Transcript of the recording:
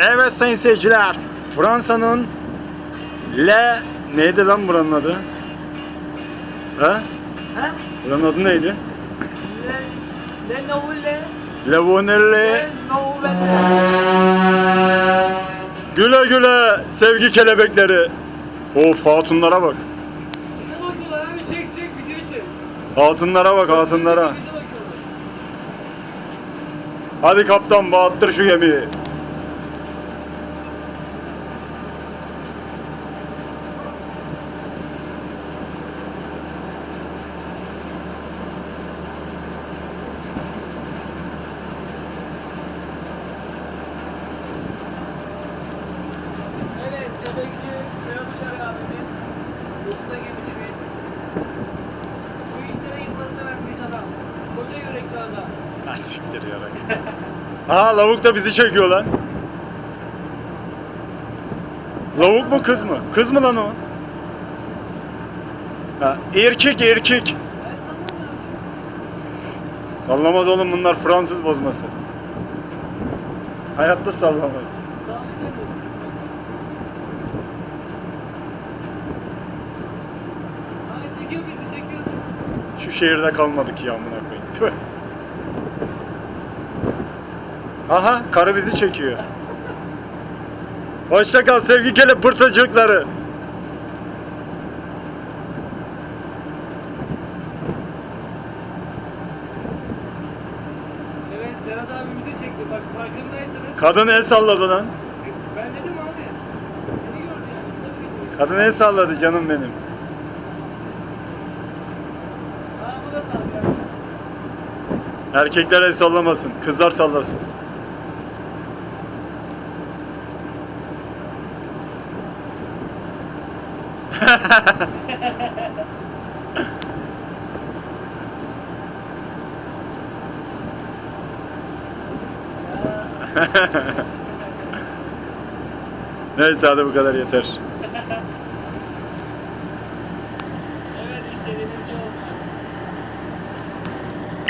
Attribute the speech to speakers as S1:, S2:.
S1: Evet sayın seyirciler. Fransa'nın Le neydi lan buranın adı? Ha?
S2: Ha?
S1: Buranın adı neydi?
S2: Le, le nouvelle, le nouvelle.
S1: Güle güle sevgi kelebekleri. Of hatunlara bak.
S2: Bize bakıyorlar abi çek çek video çek.
S1: Hatunlara bak hatunlara.
S2: Bize bakıyorlar.
S1: Hadi kaptan bağıttır şu gemiyi. Ha siktir yarak. Ha lavuk da bizi çekiyor lan. Lavuk mu kız mı? Kız mı lan o? Ha, erkek erkek. Sallamaz oğlum bunlar Fransız bozması. Hayatta sallamaz. Şu şehirde kalmadık ya amına koyayım. Aha karı bizi çekiyor. Hoşça kal sevgi kele pırtacıkları.
S2: Evet Serhat abimizi çekti bak farkındaysanız.
S1: Kadın el salladı lan.
S2: Ben dedim abi. Seni gördü yani. Tabii ki.
S1: Kadın el salladı canım benim.
S2: Aa bu da sallıyor.
S1: Erkekler el sallamasın. Kızlar sallasın. Neyse hadi bu kadar yeter.